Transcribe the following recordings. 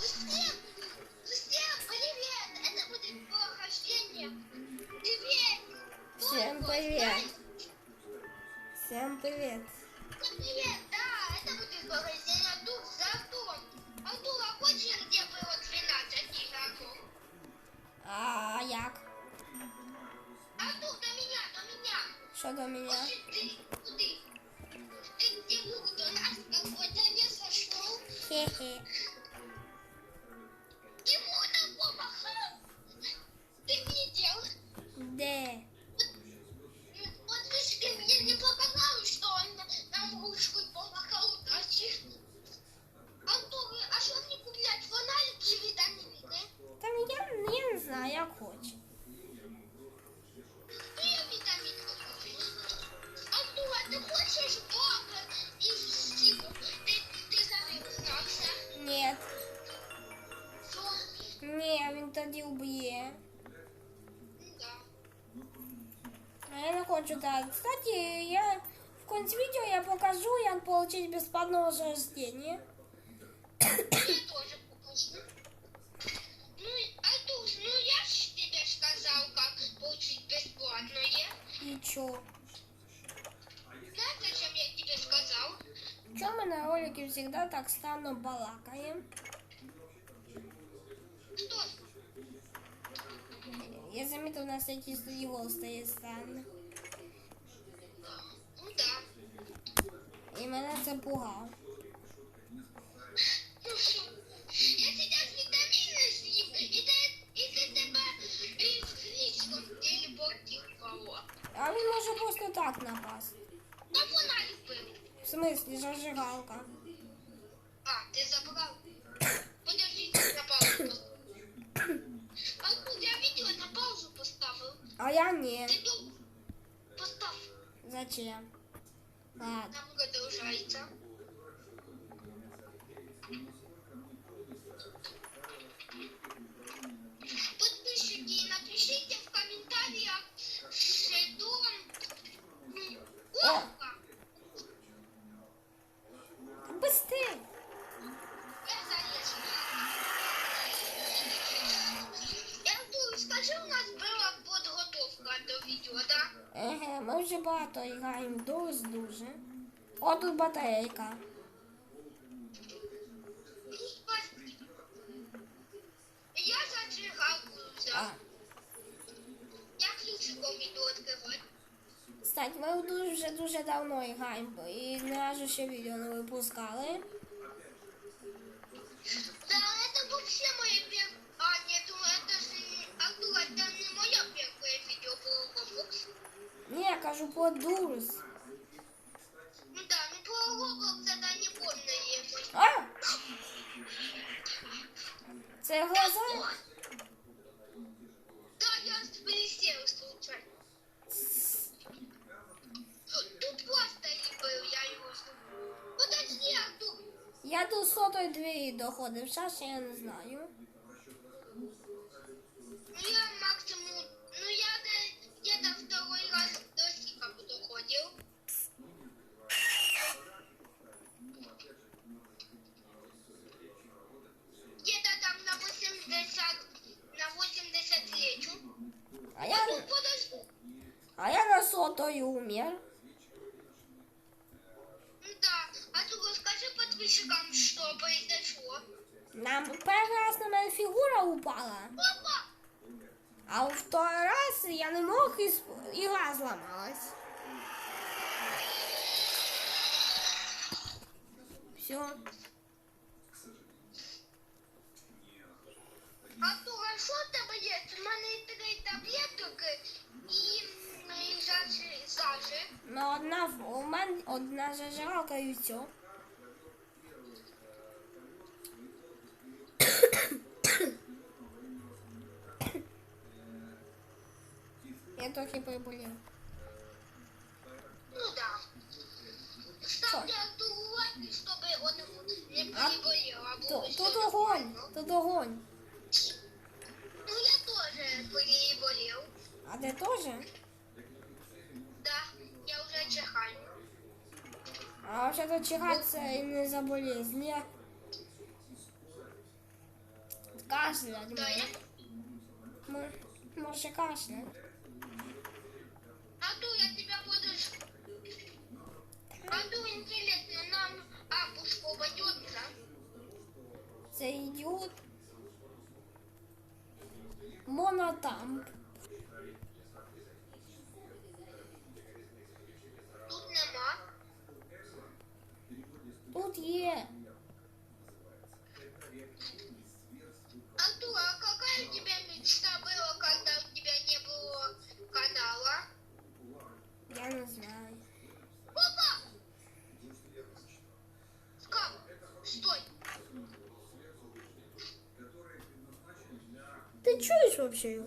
Всем, всем привет! Это будет прохождение. Привет! Всем привет. Всем привет. Привет! Да, это будет прохождение Артур за Артуром. Артур, а хочешь, где было 12 игроков? А як? Артур, до меня, до меня! Що до мене? Хочешь, ты куды? Ты где был? До нас какой-то не сошел. Хе-хе. Де? Получить бесплатное рождение. Я тоже покажу. Ну, Артур, ну я ж тебе сказал, как получить бесплатное. І чо? Знаешь, зачем я тебе сказал? Чо ми на ролике всегда так странно балакаем? Что? Я заметил, у нас эти студии голос стоит странно. І мене це пугало. Ну что? Я сейчас витамины съем, и ты, и ты тебя и в личном телепортировала. А він може просто так напасти. На фонарик был. В смислі, зажигалка. А, ты забрал? Подожди, на паузу поставил. Артур, я видео на паузу поставил. А я ні. Ты дом поставь. Зачем? Нам продолжается. Подписчики, напишите в комментариях, что Ока! Ми вже багато граємо дуже дуже. О, тут батарейка. Я зажигалку А, взял. Я ключиком иду открывать. кстати, ми дуже дуже давно граємо і ні разу ще відео не випускали. Ні, я кажу про дурс. Ну да, ну про Roblox это не помню мой. А! Це глаза? Да, я присел случайно. Тут просто был, я его забыл. Подожди, Артур. Я до сотої двері доходив, зараз я не знаю. Ну я на сотої умер. Ну да. А ты расскажи подписчикам, что произошло. Нам перший раз на мене фігура упала, Папа! а у второй раз я не мог і сп- ігра зламалась. Все. Артур, а що в тебе є? У мене три таблетки і, і зажи, зажи. Ну, одна в- у мене одна зажигалка і все. Я трохи приболів. Ну да. Артуру лайки, чтобы он не А? переболел. А Тут огонь, тут огонь. Ну я тоже переболел. А ти теж? Да, я уже чихаю. А взагалі чихати це і не за болезнь. Я Кашлять. Да, я... може. М- Може кашлять. Артур, я тебя подожду. Артур, интересно, нам Апуш попадется? Це ідіот. Монотамп. Тут є. Артур, а какая у тебя мечта была, когда у тебя не было канала? Я не знаю. Опа! Скап, стой. Ти чуєш вообще?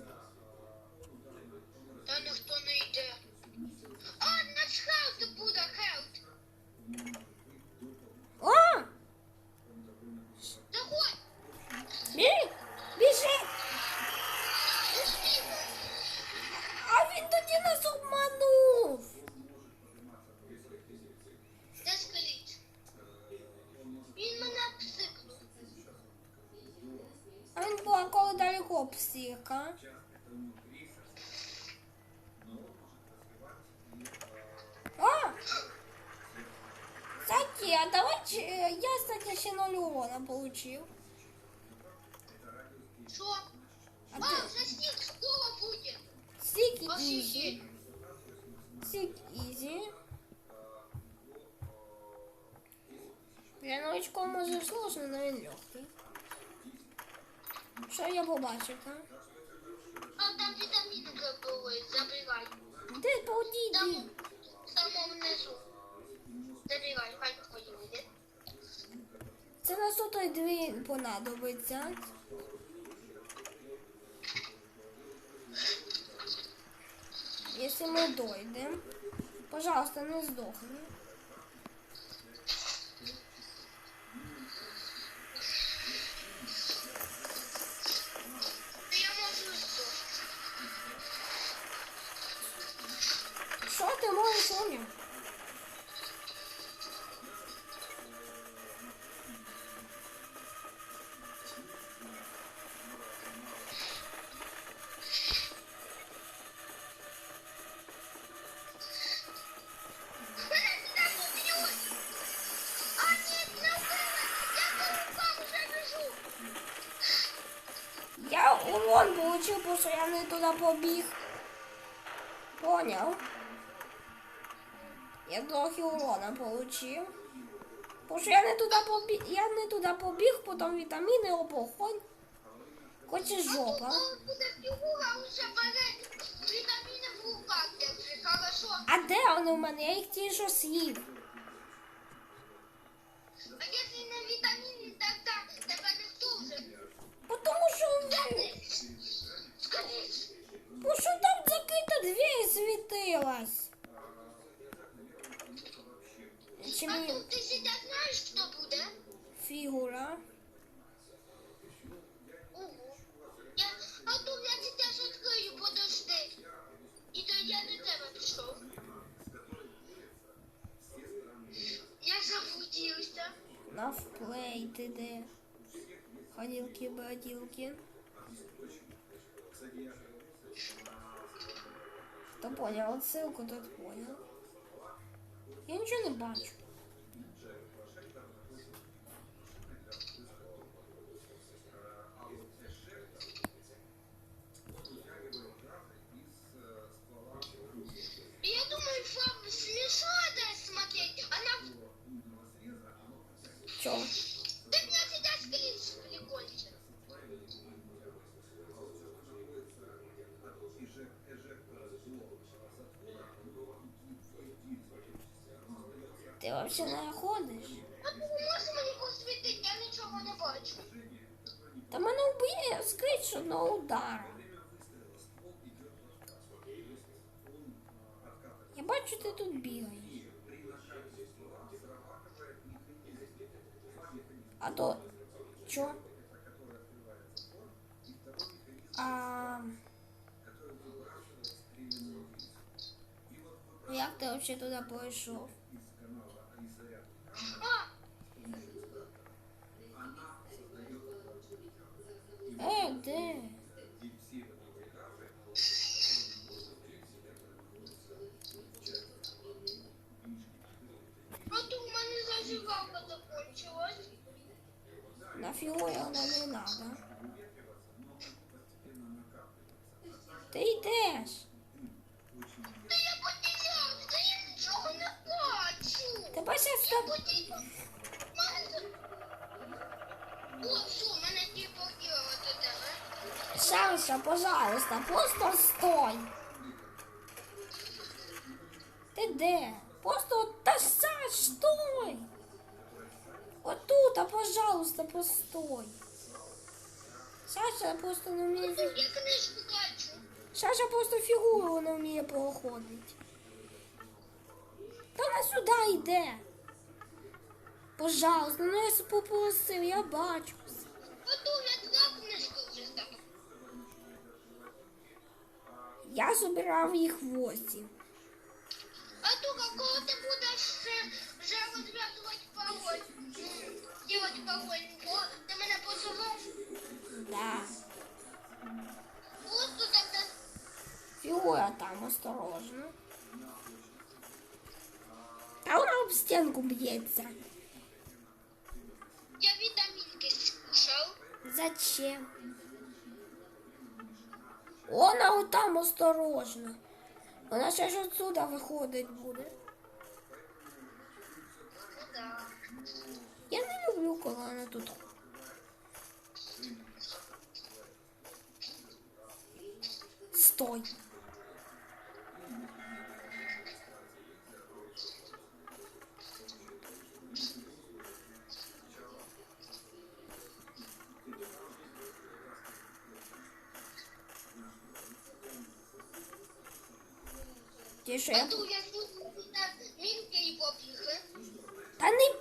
Він була коли далеко психа. А! Кстати, а давайте э, я, кстати, ще ноль урона получил. Що? А А, ти вже сніг скоро буде. сик Офігеть. изи. Сик изи. Для новичков може сложно, но він легкий. Що я побачив, а? А там вітамінки були, забирай. Де поді, Там йди. в самому низу. Забирай, хай поїде. Це на суто дві понадобиться. Якщо ми дойдемо, пожалуйста, не здохни. Бо що я не туди побіг. Поняв? Я трохи урона получив. Бо що я не туди побіг, я не туди побіг, потім вітаміни опохонь. Хочеш жопа. В. А де вони в мене? Я їх тільки що з'їв. А якщо не вітаміни, тогда тебе вже. Бо Тому що, ти? Бо що там закрита двері світилась. Чи А мені тут ти зараз знаєш, що буде? фігура? Ого. Я, а тут я зараз відкрию, подожди. І то я до тебе пішов. Я заблудився. Навплей ти де? Ходілки, Хто поняв отсилку, тот поняв. Я нічого не бачу. Я думаю, смешно это смотреть. Она... Ты меня сейчас клич прикончит. Ти взагалі не ходиш? А ти можеш мені посвітити? Я нічого не бачу. Та мене вб'є скрить одного удара. Я бачу, ти тут бігаєш. А то чо? А... Як ти взагалі туди пройшов? Ah! Пожалуйста, просто стой. Ти де? Просто та Саш, стой. Отут, а пожалуйста, постой. Саша просто не вміє. Саша просто фігуру не вміє проходити. Та вона сюди йде. Пожалуйста, ну я попросив, я бачу. Оту я Я збирав їх восім. А то какого ты будешь э, вже розв'язувати пароль? М, Делать пароль. Бо ти мене позовеш? Да. Просто тогда Фігура там осторожно. А вона об стінку б'ється. я вітамінки скушав. Зачем? Вона отам осторожно. Вона ще ж отсюда виходить буде. Я не люблю, коли вона тут. Стой. Тише, А то я тут мінки і побігли. Та не...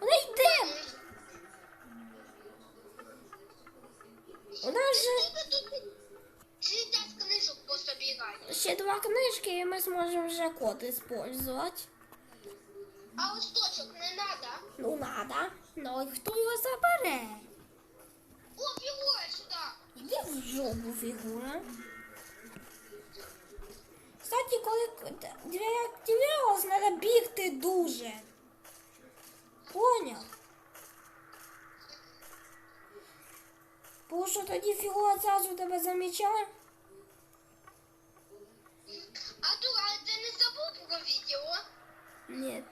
Вона йде! Тут життя з книжок пособігає. Ще два книжки, і ми зможемо вже код использовать. А листочок не надо. Ну надо. Ну і хто його забере? О, фігура сюди. Іди в жопу фігура. Кстати, коли двері активувалась, треба бігти дуже. Поняв? Бо що тоді фігура зразу тебе замічає? А то, а ти не забув про відео? Ні. Нет,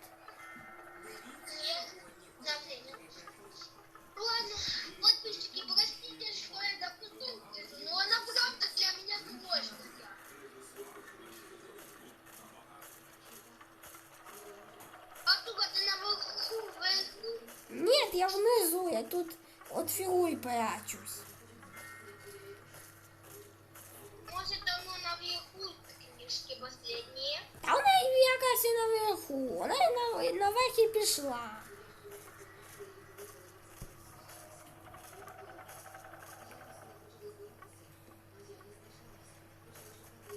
Я внизу, я тут от фігурі прячусь. Может, оно наверху книжки последние. Та вона якась і наверху. Вона і на, наверх і пішла.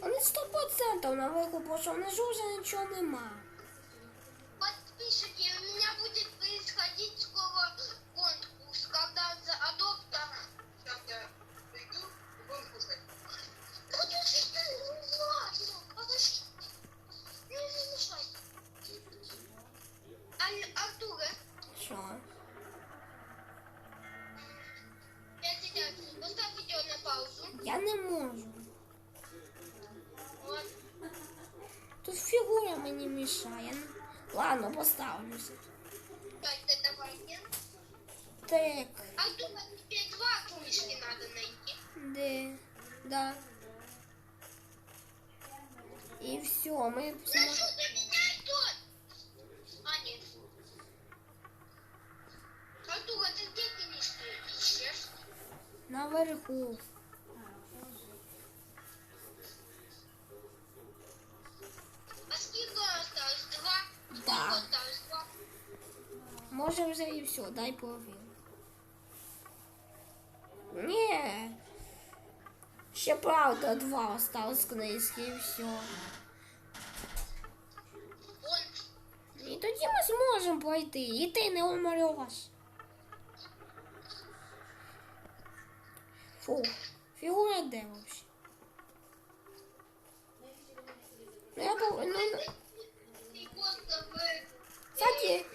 Вони сто процентів наверху, бо що внизу вже нічого нема. ищешь? наверху. А сколько осталось? Два? Сколько Да. осталось? Два? Може вже і все, дай половину. Ні. Ще правда два осталось книжки і все. Зможемо пройти, і ти не умреш. Фу, фігура де вообще? Ну, я пов... ну, ну, кстати,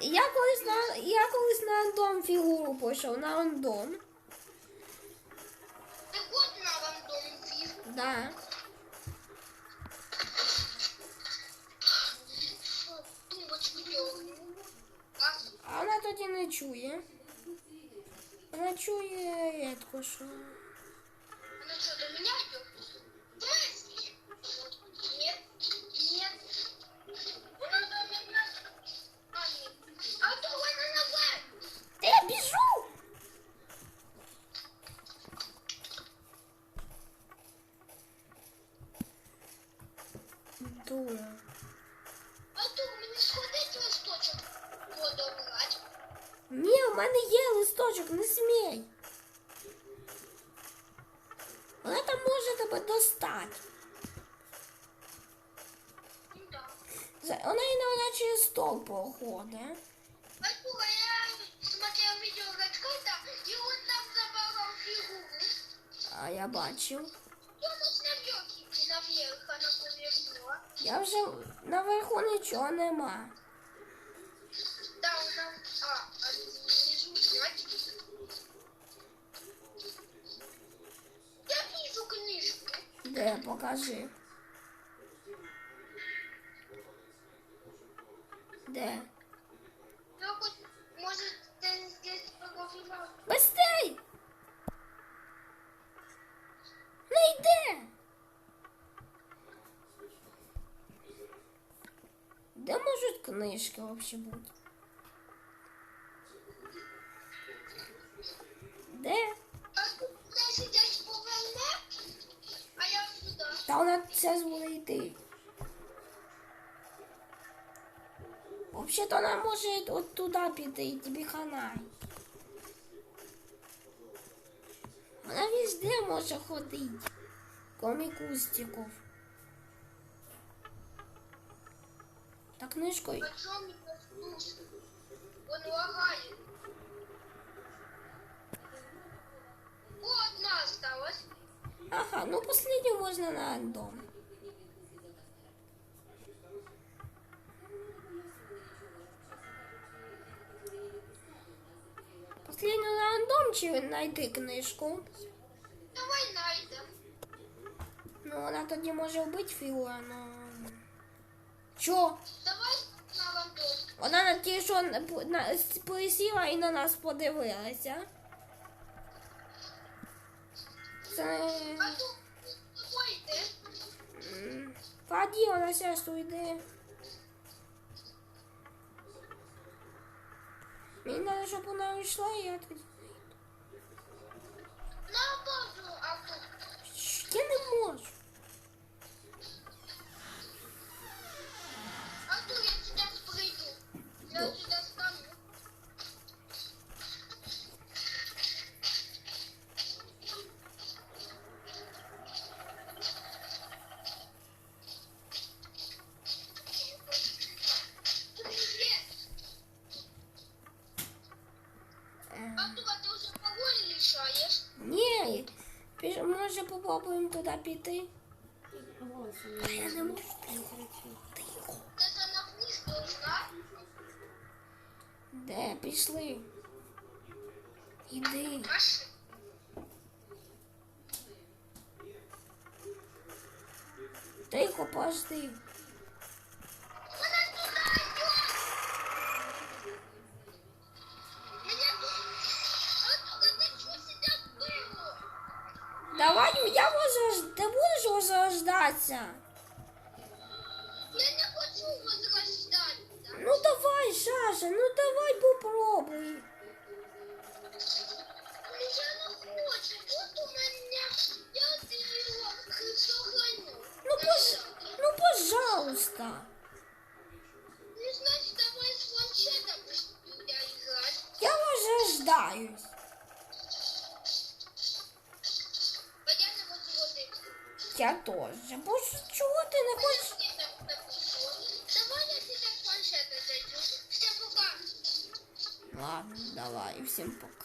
Я колись на я колись на андом фігуру пішов, на андом. Ти год на рандом вів. Да. Чує. Вона чує рідко, що. Она что, до меня идет? В смысле? Нет, нет. Она до меня. А, нет. А то она наверх. Та я біжу! Дура. А то мені сходить листочок подобрати. Ні, у мене є листочок, не смій. Вона там може тебе достати. Ну да. За- Вона і на через стол проходить. Артура, я смотрел видео Редкайта, и он там забрал фигуру. А я бачив. Я вже наверху нічого нема. Я вижу книжку. Де, покажи. Де? Де можуть книжки взагалі бути? Де? Та вона це буде йти. Взагалі-то вона може от туди піти, тобі хана. Вона везде може ходити. Кроме кустиків. Та книжкою. А что мне послушай? Он лагает. О, одна осталась. Ага, ну последню можна на дом. Последню на рандом чи знайти книжку. Давай найдем. Ну, вона тоді може вбити фігура, но... Чо? Давай на рандом. Вона на ті, що на- присіла і на нас подивилася. Це... М, Паді, вона зараз уйде. Мені треба, щоб вона йшла, і я тоді... може попробуємо туди піти? А я не можу. Тихо. Де? Пішли. Іди. Тихо, пожди. Давай, я можу, ж- ти будеш возрождатися? Я не хочу возрождаться. Ну давай, Саша, ну давай попробуй. Ну, пож... ну пожалуйста. Всім пока.